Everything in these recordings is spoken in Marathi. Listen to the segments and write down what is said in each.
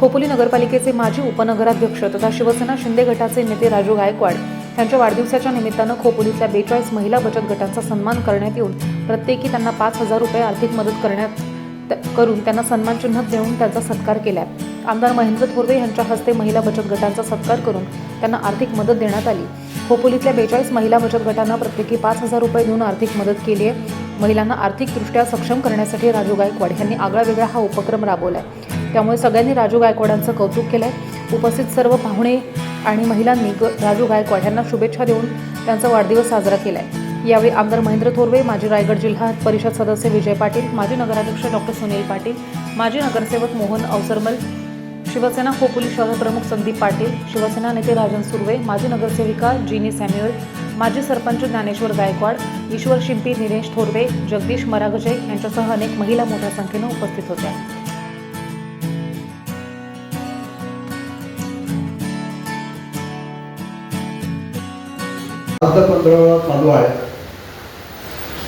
खोपोली नगरपालिकेचे माजी उपनगराध्यक्ष तथा शिवसेना शिंदे गटाचे नेते राजू गायकवाड यांच्या वाढदिवसाच्या निमित्तानं खोपोलीतल्या बेचाळीस महिला बचत गटांचा सन्मान करण्यात येऊन प्रत्येकी त्यांना पाच हजार रुपये आर्थिक मदत करण्यात त- करून त्यांना सन्मानचिन्ह देऊन त्यांचा सत्कार केला आमदार महेंद्र थोरवे यांच्या हस्ते महिला बचत गटांचा सत्कार करून त्यांना आर्थिक मदत देण्यात आली. खोपोलीतल्या बेचाळीस महिला बचत गटांना प्रत्येकी पाच हजार रुपये देऊन आर्थिक मदत केली आहे. महिलांना आर्थिकदृष्ट्या सक्षम करण्यासाठी राजू गायकवाड यांनी आगळा वेगळा हा उपक्रम राबवला आहे त्यामुळे सगळ्यांनी राजू गायकवाडांचं कौतुक केलंय. उपस्थित सर्व पाहुणे आणि महिलांनी ग- राजू गायकवाड यांना शुभेच्छा देऊन त्यांचा वाढदिवस साजरा केलाय. यावेळी आमदार महेंद्र थोरवे माजी रायगड जिल्हा परिषद सदस्य विजय पाटील माजी नगराध्यक्ष डॉक्टर सुनील पाटील माजी नगरसेवक मोहन अवसरमल शिवसेना खोपोली शहरप्रमुख संदीप पाटील शिवसेना नेते राजन सुर्वे माजी नगरसेविका जिनी सॅम्युअल माजी सरपंच ज्ञानेश्वर गायकवाड ईश्वर शिंपी निलेश थोरवे जगदीश मरागजे यांच्यासह अनेक महिला मोठ्या संख्येनं उपस्थित होत्या. आता पंधरावा चालू आहे.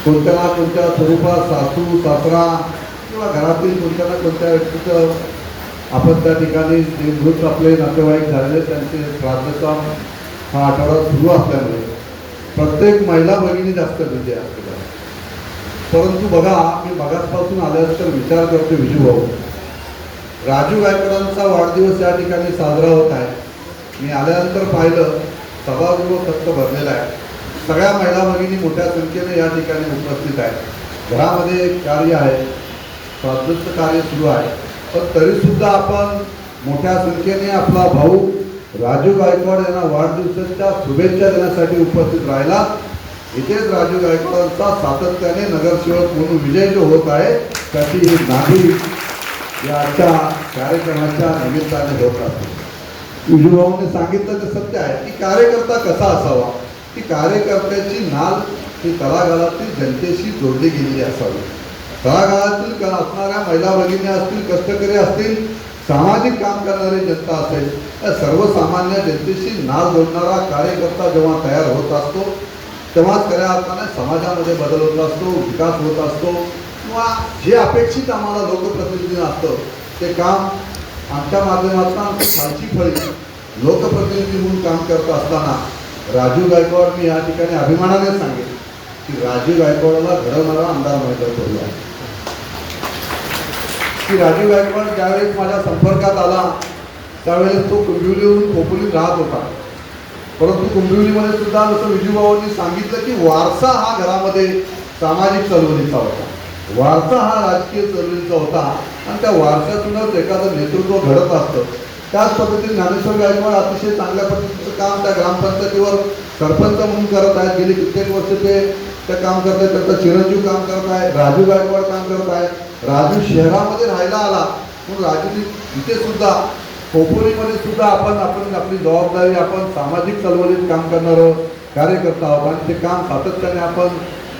कोणत्या ना कोणत्या स्वरूपात सासू सासरा किंवा घरातील कोणत्या ना कोणत्या व्यक्तीचं आपण त्या ठिकाणी मृत आपले नातेवाईक झालेले त्यांचे श्राद्धचा हा आठवडा सुरू असल्यामुळे. प्रत्येक महिला भगिनी जास्त बिझी असते परंतु बघा मी मगासपासून आल्यानंतर विचार करतो विजू भाऊ राजू गायकवाडांचा वाढदिवस या ठिकाणी साजरा होत आहे. मी आल्यानंतर पाहिलं सभागृह खर्च भरलेला आहे. सगळ्या महिला भगिनी मोठ्या संख्येने या ठिकाणी उपस्थित आहेत. घरामध्ये कार्य आहे. स्वादृष्ट कार्य सुरू आहे. पण तरीसुद्धा आपण मोठ्या संख्येने आपला भाऊ राजू गायकवाड यांना वाढदिवसाच्या शुभेच्छा देण्यासाठी उपस्थित राहिला. इथेच राजू गायकवाडांचा सातत्याने नगरसेवक म्हणून विजय जो होत आहे त्याची ही नाभी या आजच्या कार्यक्रमाच्या निमित्ताने होत असते. विष्णूभाऊने सांगितलं ते सत्य आहे. की कार्यकर्ता कसा असावा? की कार्यकर्त्याची नाल ही तळागाळातील जनतेशी जोडली गेलेली असावी. तळागाळातील का असणाऱ्या महिला भगिनी असतील कष्टकरी असतील सामाजिक काम करणारी जनता असेल या सर्वसामान्य जनतेशी नाल जोडणारा कार्यकर्ता जेव्हा तयार होत असतो तेव्हाच खऱ्या अर्थाने समाजामध्ये बदल होत असतो विकास होत असतो. किंवा जे अपेक्षित आम्हाला लोकप्रतिनिधींना असतं ते काम आमच्या माध्यमातून आमची खालची फळी लोकप्रतिनिधी म्हणून काम करत असताना राजू गायकवाड मी या ठिकाणी अभिमानाने सांगेल की राजू गायकवाडला घडवणारा आमदार महेंद्र थोरवे आहे. की राजू गायकवाड ज्यावेळेस माझ्या संपर्कात आला त्यावेळेस तो कुंभिवलीवरून खोपोलीत राहत होता. परंतु कुंभिवलीमध्ये सुद्धा जसं विजूभाऊंनी सांगितलं की वारसा हा घरामध्ये सामाजिक चळवळीचा होता. वारसा हा राजकीय चळवळीचा होता आणि त्या वारशातूनच एखादं नेतृत्व घडत असतं. त्याच पद्धतीने ज्ञानेश्वर गायकवाड अतिशय चांगल्या पद्धतीचं काम त्या ग्रामपंचायतीवर सरपंच म्हणून करत आहेत. गेली कित्येक वर्ष ते ते काम करत आहेत. त्यांचा चिरंजीव काम करत आहे. राजू गायकवाड काम करत आहे. राजू शहरामध्ये राहायला आला. म्हणून राजूनी इथे सुद्धा खोपोलीमध्ये सुद्धा आपण आपण आपली जबाबदारी आपण सामाजिक चळवळीत काम करणारं कार्यकर्ता आहोत. आणि ते काम सातत्याने आपण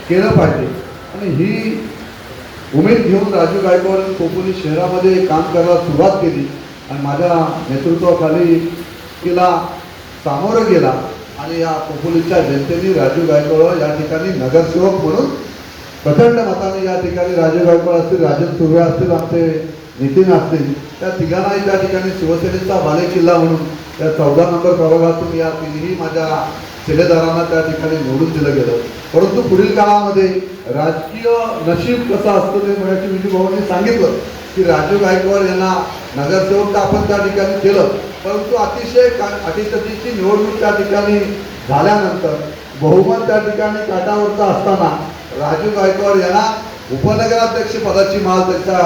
केलं पाहिजे. आणि ही उमेद घेऊन राजू गायकवाड कोकणी शहरामध्ये काम करायला सुरुवात केली आणि माझ्या नेतृत्वाखाली तिला सामोरं गेला आणि या कोकणीच्या जनतेने राजू गायकवाड या ठिकाणी नगरसेवक म्हणून प्रचंड मताने या ठिकाणी राजू गायकवाड असतील राजन सुर्वे असतील आमचे नितीन असतील त्या तिघांनाही त्या ठिकाणी शिवसेनेचा बालेकिल्ला म्हणून त्या चौदा नंबर प्रभागातून या तिन्ही माझ्या शिलेदारांना त्या ठिकाणी निवडून दिलं गेलं. परंतु पुढील काळामध्ये राजकीय नशीब कसं असतं ते म्हणायची विजू भाऊंनी सांगितलं की राजू गायकवाड यांना नगरसेवक तर आपण त्या ठिकाणी केलं. परंतु अतिशय का अटीतटीची निवडणूक त्या ठिकाणी झाल्यानंतर बहुमत त्या ठिकाणी काटावरचा असताना राजू गायकवाड यांना उपनगराध्यक्ष पदाची माळ त्यांच्या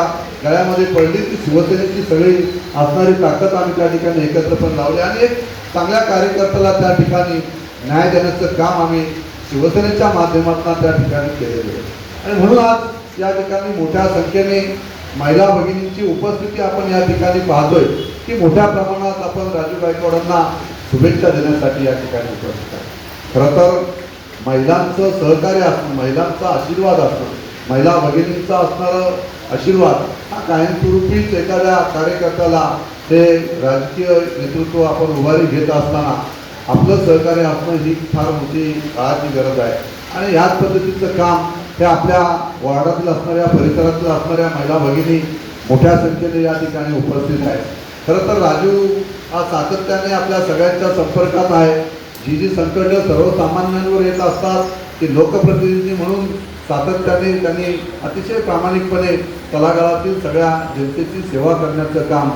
गळ्यामध्ये पडली. ती शिवसेनेची सगळी असणारी ताकद आम्ही त्या ठिकाणी एकत्रपणे लावली. आणि एक चांगल्या कार्यकर्त्याला त्या ठिकाणी न्याय देण्याचं काम आम्ही शिवसेनेच्या माध्यमातून त्या ठिकाणी केलेलं आहे. आणि म्हणून आज या ठिकाणी मोठ्या संख्येने महिला भगिनींची उपस्थिती आपण या ठिकाणी पाहतोय. की मोठ्या प्रमाणात आपण राजू गायकवाडांना शुभेच्छा देण्यासाठी या ठिकाणी उपस्थित आहे खरं तर महिलांचं सहकार्य असणं महिलांचा आशीर्वाद असणं महिला भगिनींचा असणारं आशीर्वाद हा कायमस्वरूपीच एखाद्या कार्यकर्त्याला ते राजकीय नेतृत्व आपण उभारी घेत असताना आपलं सहकार्य असणं ही फार मोठी काळाची गरज आहे. आणि ह्याच पद्धतीचं काम हे आपल्या वार्डातील असणाऱ्या परिसरातलं असणाऱ्या महिला भगिनी मोठ्या संख्येने या ठिकाणी उपस्थित आहेत. खरं तर राजू हा सातत्याने आपल्या सगळ्यांच्या संपर्कात आहे. जी जी संकट सर्वसामान्यांवर येत असतात ती लोकप्रतिनिधी म्हणून सातत्याने त्यांनी अतिशय प्रामाणिकपणे तलागाळातील सगळ्या जनतेची सेवा करण्याचं काम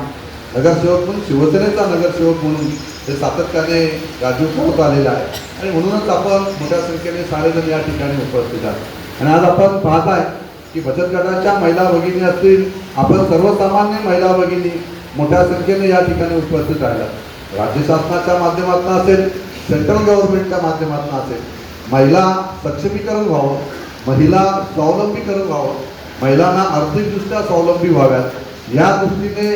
नगरसेवक म्हणून शिवसेनेचा नगरसेवक म्हणून हे सातत्याने राजू करत आलेलं आहे. आणि म्हणूनच आपण मोठ्या संख्येने सारेजण या ठिकाणी उपस्थित आहात. आणि आज आपण पाहत आहे की बचत गटाच्या महिला भगिनी असतील आपण सर्वसामान्य महिला भगिनी मोठ्या संख्येने या ठिकाणी उपस्थित राहिल्या राज्य शासनाच्या माध्यमातून असेल सेंट्रल गव्हर्नमेंटच्या माध्यमातून असेल महिला सक्षमीकरण व्हावं महिला स्वावलंबीकरण व्हावं महिलांना आर्थिकदृष्ट्या स्वावलंबी व्हाव्यात या दृष्टीने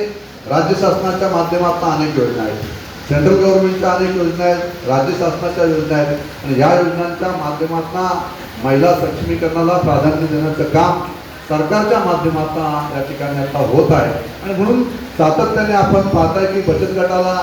राज्य शासनाच्या माध्यमातून अनेक योजना आहेत. सेंट्रल गव्हर्नमेंटच्या अनेक योजना आहेत राज्य शासनाच्या योजना आहेत आणि या योजनांच्या माध्यमातून महिला सक्षमीकरणाला प्राधान्य देण्याचं काम सरकारच्या माध्यमातून या ठिकाणी आता होत आहे. आणि म्हणून सातत्याने आपण पाहताय की बचत गटाला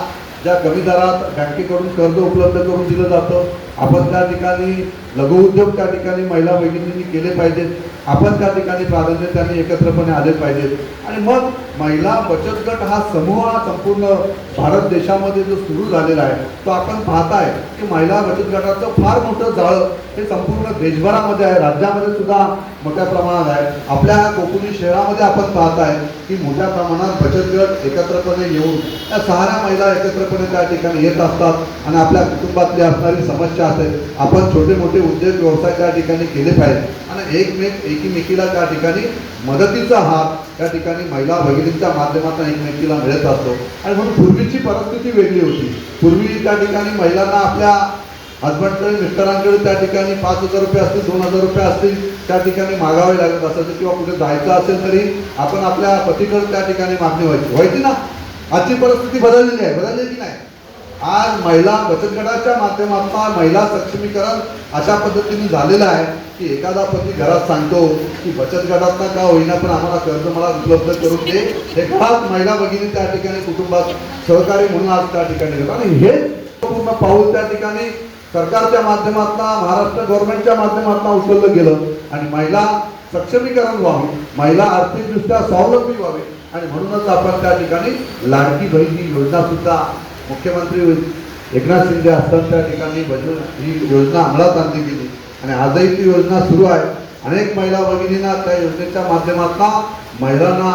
ज्या कमी दरात बँकेकडून कर्ज उपलब्ध करून दिलं जातं आपण त्या ठिकाणी लघुउद्योग त्या ठिकाणी महिला भगिनींनी केले पाहिजेत. आपण त्या ठिकाणी प्राधान्याने एकत्रपणे आले पाहिजेत. आणि मग महिला बचत गट हा समूह हा संपूर्ण भारत देशामध्ये जो सुरू झालेला आहे तो आपण पाहताय की महिला बचत गटाचं फार मोठं जाळं हे संपूर्ण देशभरामध्ये आहे. राज्यामध्ये सुद्धा मोठ्या प्रमाणात आहे. आपल्या कोकणी शहरामध्ये आपण पाहताय की मोठ्या प्रमाणात बचत गट एकत्रपणे येऊन त्या सहाऱ्या महिला एकत्रपणे त्या ठिकाणी येत असतात. आणि आपल्या कुटुंबातली असणारी समस्या असेल आपण छोटे मोठे उद्योग व्यवसाय त्या ठिकाणी केले पाहिजे. आणि एकमेक एकीमेकीला त्या ठिकाणी मदतीचा हात त्या ठिकाणी महिला भगिनींच्या माध्यमातून एकमेकीला मिळत असतो. आणि म्हणून पूर्वीची परिस्थिती वेगळी होती. पूर्वी त्या ठिकाणी महिलांना आपल्या हजबंडकडे मिस्टरांकडे त्या ठिकाणी पाच हजार रुपये असतील दोन हजार रुपये असतील त्या ठिकाणी मागावे लागत असायचं किंवा कुठे जायचं असेल तरी आपण आपल्या पतीकडे त्या ठिकाणी मागणी व्हायची. व्हायची ना? आजची परिस्थिती बदललेली आहे. बदलली की नाही? आज महिला बचत गटाच्या माध्यमातून महिला सक्षमीकरण अशा पद्धतीने झालेलं आहे की एखादा पती घरात सांगतो की बचत गटात का होईना पण आम्हाला कर्ज मला उपलब्ध करून दे. हे घरात महिला भगिनी त्या ठिकाणी कुटुंबात सहकारी म्हणून आज त्या ठिकाणी आणि हे पूर्ण पाऊल त्या ठिकाणी सरकारच्या माध्यमातून महाराष्ट्र गव्हर्नमेंटच्या माध्यमातून उचललं गेलं. आणि महिला सक्षमीकरण व्हावे महिला आर्थिकदृष्ट्या स्वावलंबी व्हावी. आणि म्हणूनच आपण त्या ठिकाणी लाडकी बहिणी योजना सुद्धा मुख्यमंत्री एकनाथ शिंदे असताना त्या ठिकाणी भजन ही योजना अंमलात आणली गेली. आणि आजही ती योजना सुरू आहे. अनेक महिला भगिनींना त्या योजनेच्या माध्यमातून महिलांना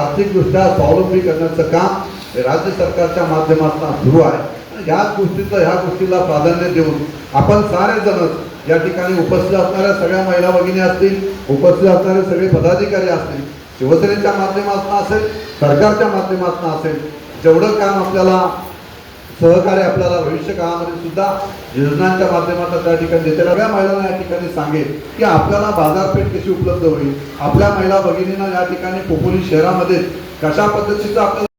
आर्थिकदृष्ट्या स्वावलंबी करण्याचं काम हे राज्य सरकारच्या माध्यमातून सुरू आहे. आणि ह्या गोष्टीचं ह्या गोष्टीला प्राधान्य देऊन आपण सारे जणच या ठिकाणी उपस्थित असणाऱ्या सगळ्या महिला भगिनी असतील उपस्थित असणारे सगळे पदाधिकारी असतील शिवसेनेच्या माध्यमातून असेल सरकारच्या माध्यमातून असेल जेवढं काम आपल्याला सहकार्य आपल्याला भविष्य काळामध्ये सुद्धा योजनांच्या माध्यमातून त्या ठिकाणी देते सगळ्या महिलांना या ठिकाणी सांगेल की आपल्याला बाजारपेठ कशी उपलब्ध होईल? आपल्या महिला भगिनींना या ठिकाणी पोपोली शहरामध्ये कशा पद्धतीचं आपल्याला